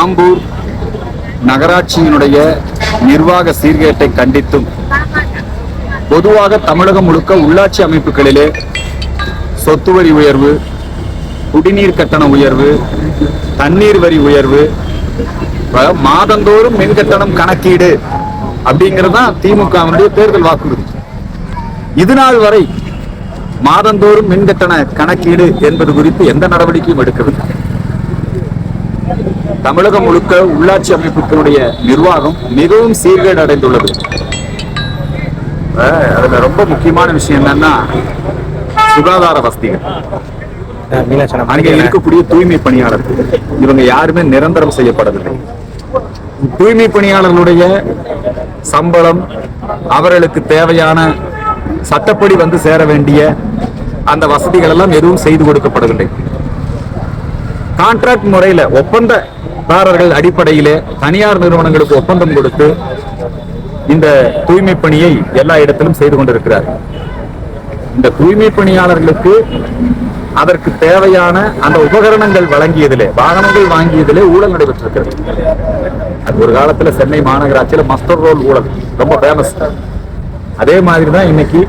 ஆம்பூர் நகராட்சியினுடைய நிர்வாக சீர்கேட்டை கண்டித்தும் பொதுவாக தமிழகம் முழுக்க உள்ளாட்சி அமைப்புகளிலே சொத்து வரி உயர்வு குடிநீர் கட்டண உயர்வு தண்ணீர் வரி உயர்வு மாதந்தோறும் மின் கட்டணம் கணக்கீடு அப்படிங்கிறது தான் திமுகவினுடைய தேர்தல் வாக்குறுதி. இது நாள் வரை மாதந்தோறும் மின் கட்டண கணக்கீடு என்பது குறித்து எந்த நடவடிக்கையும் எடுக்கவில்லை. தமிழகம் முழுக்க உள்ளாட்சி அமைப்புகளுடைய நிர்வாகம் மிகவும் சீர்கேடு அடைந்துள்ளது அதுல ரொம்ப முக்கியமான விஷயம் என்னன்னா சுகாதார வசதிகள். அங்கே. இருக்கக்கூடிய தூய்மை பணியாளர்கள் இவங்க யாருமே நிரந்தரம் செய்யப்படவில்லை. தூய்மை பணியாளர்களுடைய சம்பளம் அவர்களுக்கு தேவையான சட்டப்படி வந்து சேர வேண்டிய அந்த வசதிகள் எல்லாம் எதுவும் செய்து கொடுக்கப்படவில்லை. கான்ட்ராக்ட் முறையில ஒப்பந்ததாரர்கள் அடிப்படையிலே தனியார் நிறுவனங்களுக்கு ஒப்பந்தம் கொடுத்து இந்த தூய்மை பணியை எல்லா இடத்திலும் செய்து கொண்டிருக்கிறார். இந்த தூய்மை பணியாளர்களுக்கு அதற்கு தேவையான அந்த உபகரணங்கள் வழங்கியதிலே வாகனங்கள் வாங்கியதிலே ஊழல் நடைபெற்றிருக்கிறது. அது ஒரு காலத்துல சென்னை மாநகராட்சியில மஸ்டர் ரோல் ஊழல் ரொம்ப ஃபேமஸ் அதே மாதிரி தான் இன்னைக்கு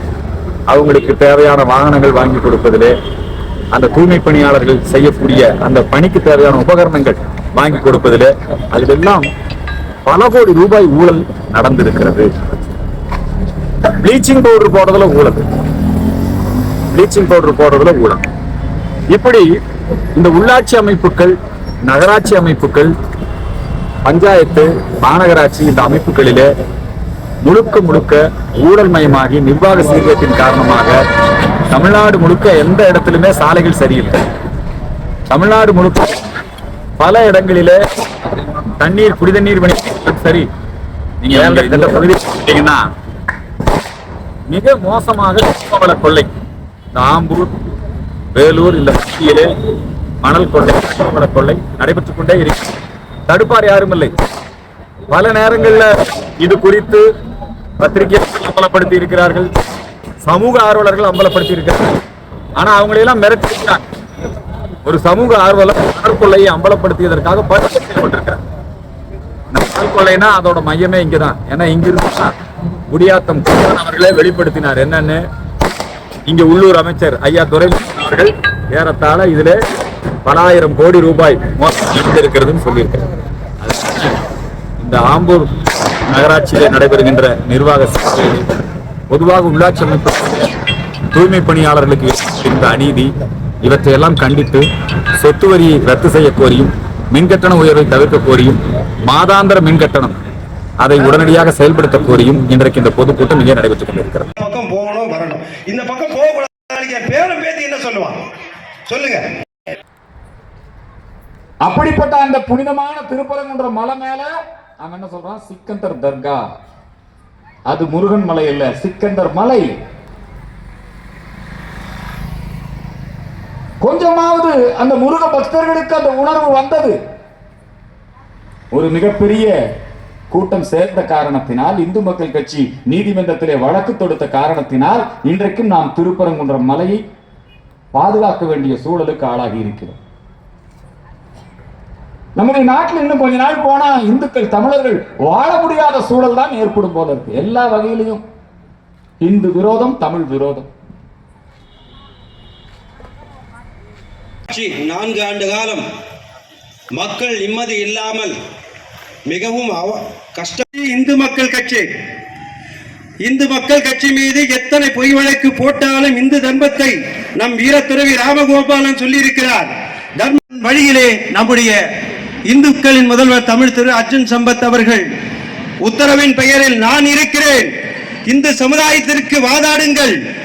அவங்களுக்கு தேவையான வாகனங்கள் வாங்கி கொடுப்பதிலே அந்த தூய்மை பணியாளர்கள் செய்யக்கூடிய அந்த பணிக்கு தேவையான உபகரணங்கள் வாங்கி கொடுப்பதில் அதிலெல்லாம் பல கோடி ரூபாய் ஊழல் நடந்திருக்கிறது. ப்ளீச்சிங் பவுடர் போடுறதுல ஊழல். ப்ளீச்சிங் பவுடர் போடுறதுல ஊழல். இப்படி இந்த உள்ளாட்சி அமைப்புகள் நகராட்சி அமைப்புகள் பஞ்சாயத்து மாநகராட்சி இந்த அமைப்புகளிலே முழுக்க முழுக்க ஊழல் மயமாகி நிர்வாக சீர்கேட்டின் காரணமாக தமிழ்நாடு முழுக்க எந்த இடத்திலுமே சாலைகள் சரியில்லை. தமிழ்நாடு முழுக்க பல இடங்களிலே தண்ணீர் குடிதண்ணீர் விநியோகம் சரி. நீங்க இந்த பகுதி பார்த்தீங்கன்னா மிக மோசமாக கும்பவள கொள்ளை. இந்த ஆம்பூர் வேலூர் இந்த பகுதியிலே மணல் கொள்ளை கும்பவள கொள்ளை நடைபெற்றுக் கொண்டே இருக்கிறது தடுப்பார் யாரும் இல்லை. பல நேரங்கள்ல இது குறித்து பத்திரிகையாளர்கள் அம்பலப்படுத்தி இருக்கிறார்கள். சமூக ஆர்வலர்கள் அம்பலப்படுத்தி இருக்காங்க ஆனா அவங்களையெல்லாம் மிரட்டிருக்கிறாங்க ஒரு சமூக ஆர்வலர் மணல் அம்பலப்படுத்தியதற்காக பரிசு செய்யப்பட்டிருக்கிறார். இந்த அதோட மையமே இங்கதான். ஏன்னா இங்கிருந்து குடியாத்தம் அவர்களே வெளிப்படுத்தினார். என்னன்னு இங்க உள்ளூர் அமைச்சர் ஐயா துறை அவர்கள் ஏறத்தாழ இதுல பலாயிரம் கோடி ரூபாய் மோசம் இருக்கிறதுன்னு சொல்லியிருக்காரு இந்த ஆம்பூர் நகராட்சியில் நடைபெறுகின்ற நிர்வாக சீர்கேடு, பொதுவாக உள்ளாட்சி அமைப்பு தூய்மை பணியாளர்களுக்கு இந்த அநீதி இவற்றையெல்லாம் கண்டித்து சொத்து வரியை ரத்து செய்ய கோரியும் மின்கட்டண உயர்வை தவிர்க்க கோரியும் மாதாந்திர மின்கட்டணம் அதை உடனடியாக செயல்படுத்த கோரியும் இன்றைக்கு இந்த பொதுக்கூட்டம் இங்கே நடைபெற்றுக் கொண்டிருக்கிறது. இந்த பக்கம் போகணும் வரணும். இந்த பக்கம் போகக்கூடாது பேரும் பேத்தி என்ன சொல்லுவான் சொல்லுங்க. அப்படிப்பட்ட அந்த புனிதமான திருப்பரங்குன்ற மலை மேல அவன் என்ன சொல்றான்? சிக்கந்தர் தர்கா. அது முருகன் மலை இல்ல சிக்கந்தர் மலை. கொஞ்சமாவது அந்த முருக பக்தர்களுக்கு அந்த உணர்வு வந்தது. ஒரு மிகப்பெரிய கூட்டம் சேர்ந்த காரணத்தினால் இந்து மக்கள் கட்சி நீதிமன்றத்திலே வழக்கு தொடுத்த காரணத்தினால் இன்றைக்கும் நாம் திருப்பரங்குன்ற மலையை பாதுகாக்க வேண்டிய சூழலுக்கு ஆளாகி இருக்கிறோம். நம்முடைய நாட்டில் இன்னும் கொஞ்ச நாள் போனா இந்துக்கள் தமிழர்கள் வாழ முடியாத சூழல் தான் ஏற்படும் போல இருக்கு. எல்லா வகையிலையும் இந்து விரோதம் தமிழ் விரோதம். நான்கு ஆண்டு காலம் மக்கள் நிம்மதி இல்லாமல் மிகவும் அவ- இந்து மக்கள் கட்சி. இந்து மக்கள் கட்சி மீது எத்தனை பொய் வழக்கு போட்டாலும் இந்து தர்மத்தை நம் வீரத்துறவி ராமகோபாலன் சொல்லியிருக்கிறார். தர்ம வழியிலே நம்முடைய இந்துக்களின் முதல்வர் தமிழ் திரு அர்ஜுன் சம்பத் அவர்கள் உத்தரவின் பெயரில் நான் இருக்கிறேன். இந்து சமுதாயத்திற்கு வாதாடுங்கள்.